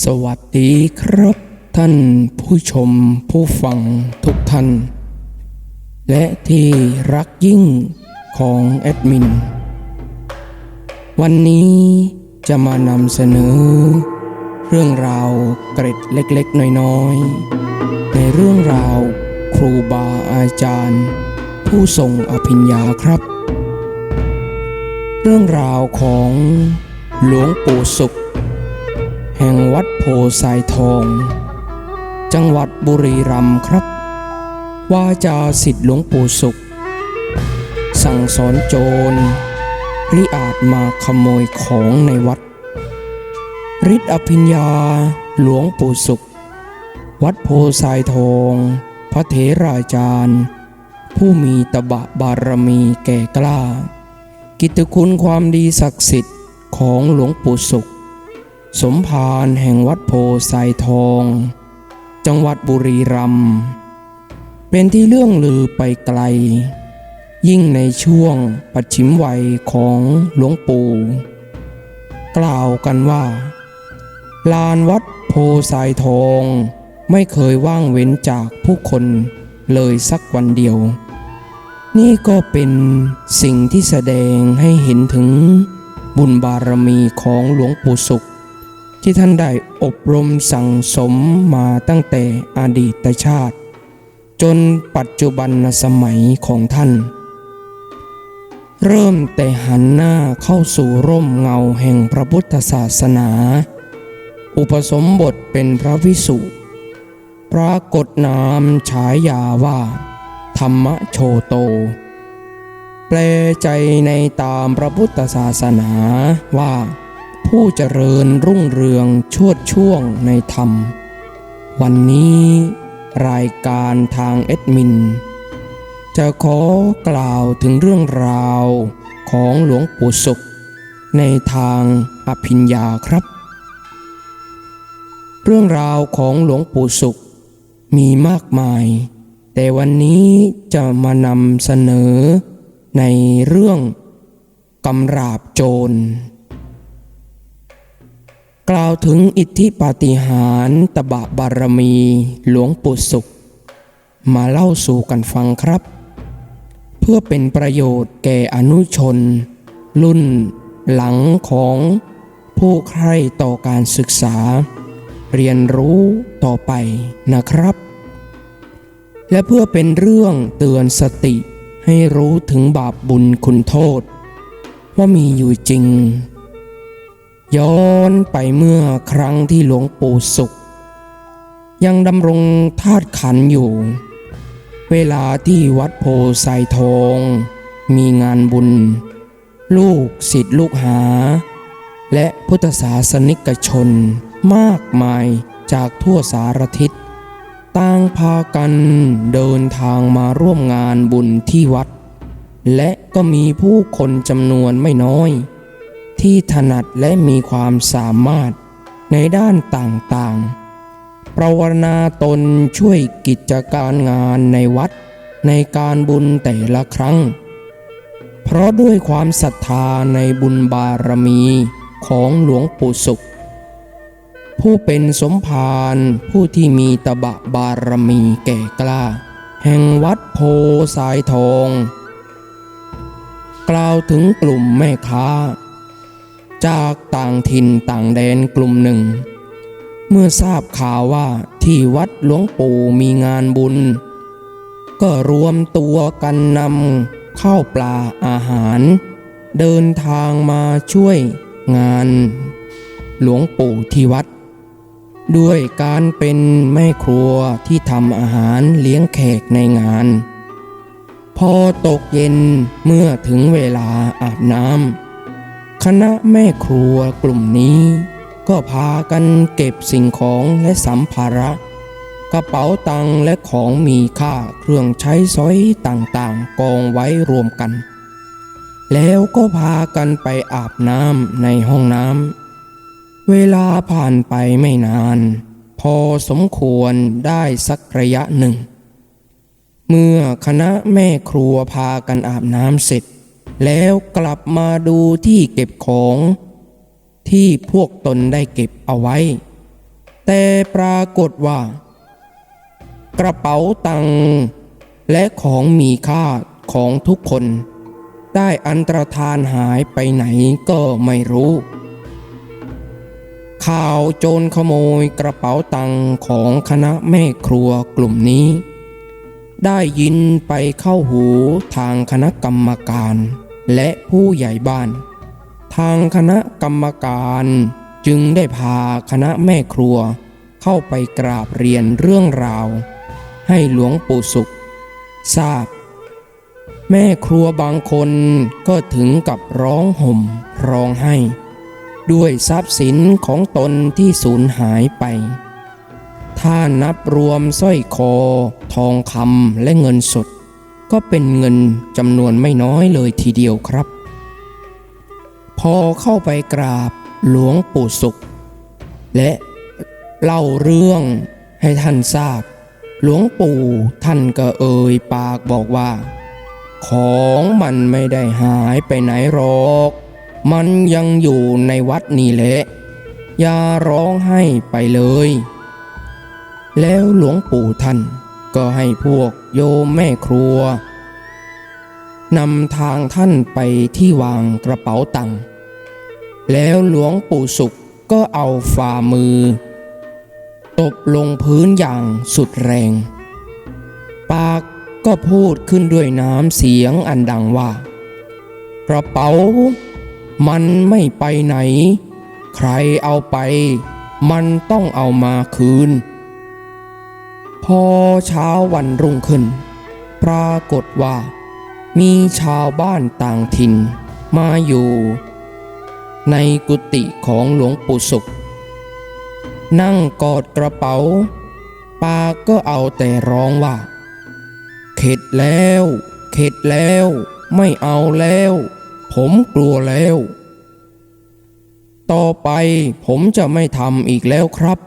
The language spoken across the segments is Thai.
สวัสดีครับท่านผู้ชมผู้ฟังทุกท่าน และที่รักยิ่งของแอดมิน วันนี้จะมานำเสนอ เรื่องราวเกร็ดเล็กๆ น้อยๆ ในเรื่องราวครูบาอาจารย์ ผู้ทรงอภิญญาครับ เรื่องราวของหลวงปู่สุข แห่งวัดโพสายทอง จังหวัดบุรีรัมย์ครับว่าจาสิทธิหลวงปู่สุข สั่งสอนโจรริอาจมาขโมยของในวัดฤทธิอภิญญาหลวงปู่สุข วัดโพสายทอง พระเถราจารย์ ผู้มีตบะบารมีแก่กล้า กิตติคุณความดีศักดิ์สิทธิ์ของหลวงปู่สุข สมภารแห่งวัดโพไซทอง จังหวัดบุรีรัมย์เป็นที่เรื่องลือไปไกล ยิ่งในช่วงปัจฉิมวัยของหลวงปู่ กล่าวกันว่า ลานวัดโพไซทองไม่เคยว่างเว้นจากผู้คนเลยสักวันเดียว นี่ก็เป็นสิ่งที่แสดงให้เห็นถึงบุญบารมีของหลวงปู่สุข ที่ท่านได้อบรมสั่งสมมาตั้งแต่อดีตชาติ จนปัจจุบันสมัยของท่าน เริ่มแต่หันหน้าเข้าสู่ร่มเงาแห่งพระพุทธศาสนา อุปสมบทเป็นพระวิสุปรากฏนามฉายาว่า ธรรมโชโต แปลใจในตามพระพุทธศาสนาว่า ผู้เจริญรุ่งเรืองชวดช่วงในธรรม วันนี้รายการทางเอ็ดมิน จะขอกล่าวถึงเรื่องราวของหลวงปู่สุข ในทางอภิญญาครับ เรื่องราวของหลวงปู่สุขมีมากมาย แต่วันนี้จะมานำเสนอในเรื่องกำราบโจร กล่าวถึงอิทธิปาฏิหาริย์ตบะบารมีหลวงปู่สุข มาเล่าสู่กันฟังครับ เพื่อเป็นประโยชน์แก่อนุชน รุ่น หลังของผู้ใคร่ต่อการศึกษา เรียนรู้ต่อไปนะครับ และเพื่อเป็นเรื่องเตือนสติให้รู้ถึงบาปบุญคุณโทษ ว่ามีอยู่จริง ย้อนไปเมื่อครั้งที่หลวงปู่สุข ยังดำรงธาตุขันอยู่ เวลาที่วัดโพไซทอง มีงานบุญ ลูกศิษย์ลูกหา และพุทธศาสนิกชนมากมายจากทั่วสารทิศต่างพากันเดินทางมาร่วมงานบุญที่วัด และก็มีผู้คนจำนวนไม่น้อย ที่ถนัดและมีความสามารถในด้านต่างๆ ประวนาตนช่วยกิจการงานในวัดในการบุญแต่ละครั้ง เพราะด้วยความศรัทธาในบุญบารมีของหลวงปู่สุข ผู้เป็นสมภารผู้ที่มีตบะบารมีแก่กล้า แห่งวัดโพสายทอง กล่าวถึงกลุ่มแม่ค้า จากต่างถิ่นต่างแดนกลุ่มหนึ่ง เมื่อทราบข่าวว่าที่วัดหลวงปู่มีงานบุญ ก็รวมตัวกันนำข้าวปลาอาหาร เดินทางมาช่วยงานหลวงปู่ที่วัด ด้วยการเป็นแม่ครัวที่ทำอาหารเลี้ยงแขกในงาน พอตกเย็นเมื่อถึงเวลาอาบน้ำ คณะแม่ครัวกลุ่มนี้ ก็พากันเก็บสิ่งของและสัมภาระ กระเป๋าตังค์และของมีค่าเครื่องใช้สอยต่างๆ กองไว้รวมกัน แล้วก็พากันไปอาบน้ำในห้องน้ำเวลาผ่านไปไม่นาน พอสมควรได้สักระยะหนึ่ง เมื่อคณะแม่ครัวพากันอาบน้ำเสร็จ แล้วกลับมาดูที่เก็บของ ที่พวกตนได้เก็บเอาไว้ แต่ปรากฏว่า กระเป๋าตังค์และของมีค่าของทุกคน ได้อันตรธานหายไปไหนก็ไม่รู้ ข่าวโจรขโมยกระเป๋าตังค์ของคณะแม่ครัวกลุ่มนี้ได้ยินไปเข้าหูทางคณะกรรมการ และผู้ใหญ่บ้าน ทางคณะกรรมการจึงได้พาคณะแม่ครัว เข้าไปกราบเรียนเรื่องราว ให้หลวงปู่สุข ทราบ แม่ครัวบางคนก็ถึงกับร้องห่มร้องไห้ ด้วยทรัพย์สินของตนที่สูญหายไป ถ้านับรวมสร้อยคอ ทองคำและเงินสด ก็เป็นเงินจำนวนไม่น้อยเลยทีเดียวครับ พอเข้าไปกราบหลวงปู่สุข และเล่าเรื่องให้ท่านทราบ หลวงปู่ท่านก็เอ่ยปากบอกว่า ของมันไม่ได้หายไปไหนหรอก มันยังอยู่ในวัดนี่แหละ อย่าร้องไห้ไปเลย แล้วหลวงปู่ท่าน ก็ให้พวกโยมแม่ครัวนำทางท่านไปที่วางกระเป๋าตังค์แล้วหลวงปู่สุขก็เอาฝ่ามือ ตบลงพื้นอย่างสุดแรง ปากก็พูดขึ้นด้วยน้ำเสียงอันดังว่า กระเป๋า มันไม่ไปไหน ใครเอาไป มันต้องเอามาคืน พอเช้าวันรุ่งขึ้น ปรากฏว่า มีชาวบ้านต่างถิ่น มาอยู่ ในกุฏิของหลวงปู่สุข นั่งกอดกระเป๋า ปาก็เอาแต่ร้องว่า เข็ดแล้ว เข็ดแล้ว ไม่เอาแล้ว ผมกลัวแล้ว ต่อไปผมจะไม่ทำอีกแล้วครับ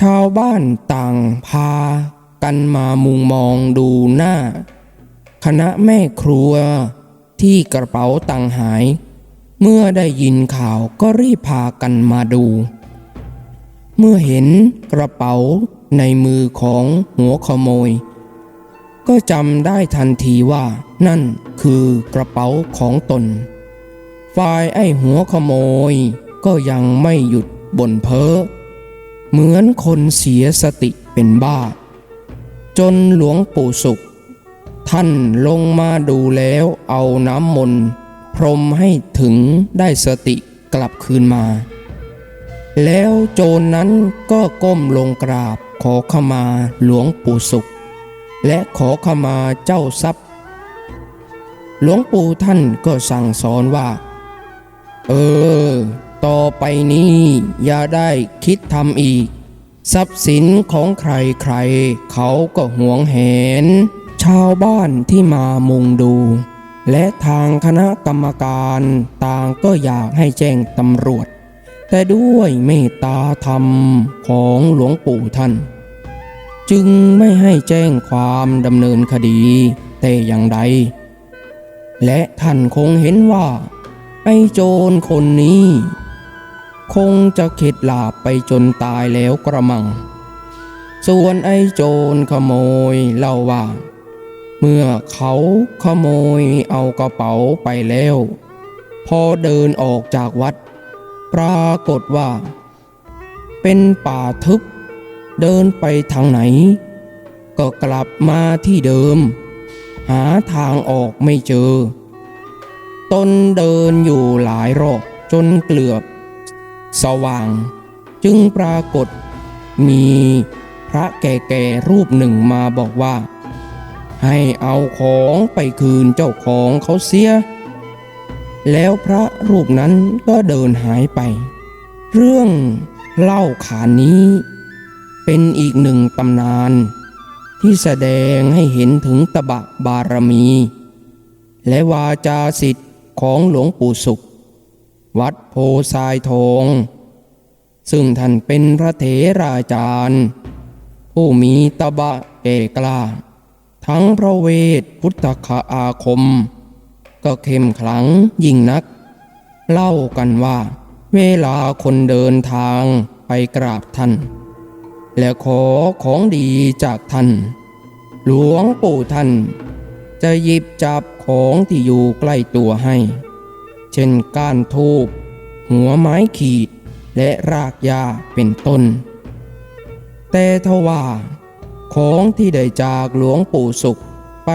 ชาวบ้านต่างพากันมามุงมองดูหน้า คณะแม่ครัวที่กระเป๋าตังหาย เมื่อได้ยินข่าวก็รีบพากันมาดู เมื่อเห็นกระเป๋าในมือของหัวขโมย ก็จำได้ทันทีว่านั่นคือกระเป๋าของตน ฝ่ายไอ้หัวขโมยก็ยังไม่หยุดบ่นเพ้อ เหมือนคนเสียสติเป็นบ้า จนหลวงปู่สุข ท่านลงมาดูแล้วเอาน้ำมนต์พรมให้ถึงได้สติกลับคืนมา แล้วโจรนั้นก็ก้มลงกราบขอขมาหลวงปู่สุข และขอขมาเจ้าทรัพย์ หลวงปู่ท่านก็สั่งสอนว่า เออ ต่อไปนี้อย่าได้คิดทำอีก ทรัพย์สินของใครใครๆ เขาก็หวงแหน ชาวบ้านที่มามุงดู และทางคณะกรรมการต่างก็อยากให้แจ้งตำรวจ แต่ด้วยเมตตาธรรมของหลวงปู่ท่าน จึงไม่ให้แจ้งความดำเนินคดี แต่อย่างใด และท่านคงเห็นว่าไอ้โจรคนนี้ คงจะเข็ดหลาบไปจนตายแล้วกระมัง ส่วนไอ้โจรขโมยเล่าว่า เมื่อเขาขโมยเอากระเป๋าไปแล้ว พอเดินออกจากวัด ปรากฏว่า เป็นป่าทึบ เดินไปทางไหน ก็กลับมาที่เดิม หาทางออกไม่เจอ ตนเดินอยู่หลายรอบจนเกลือบ สว่าง จึงปรากฏ มีพระแก่ๆรูปหนึ่งมาบอกว่า ให้เอาของไปคืนเจ้าของเขาเสีย แล้วพระรูปนั้นก็เดินหายไป เรื่องเล่าขานนี้ เป็นอีกหนึ่งตำนาน ที่แสดงให้เห็นถึงตบะบารมี และวาจาสิทธิ์ของหลวงปู่สุข วัดโพทรายทองซึ่งท่านเป็นพระเถราจารย์ ผู้มีตบะเก่กลาทั้งพระเวทพุทธคาอาคม ก็เข้มขลังยิ่งนัก เล่ากันว่า เวลาคนเดินทางไปกราบท่าน และขอของดีจากท่าน หลวงปู่ท่าน จะหยิบจับของที่อยู่ใกล้ตัวให้ ช่นก้านทูบหัวไม้ขีด และรากหญ้าเป็นต้น แต่ทว่า ของที่ได้จากหลวงปู่สุขไป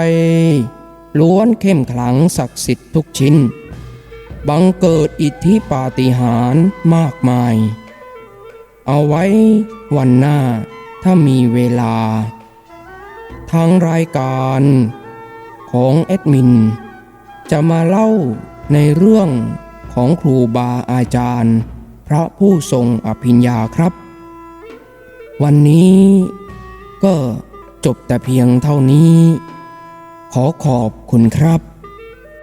ล้วนเข้มขลังศักดิ์สิทธิ์ทุกชิ้น บังเกิดอิทธิปาฏิหาริย์มากมาย เอาไว้วันหน้าถ้ามีเวลา ทางรายการของแอดมิน จะมาเล่า ในเรื่องของครูบาอาจารย์ พระผู้ทรงอภิญญาครับ วันนี้ก็จบแต่เพียงเท่านี้ ขอขอบคุณครับ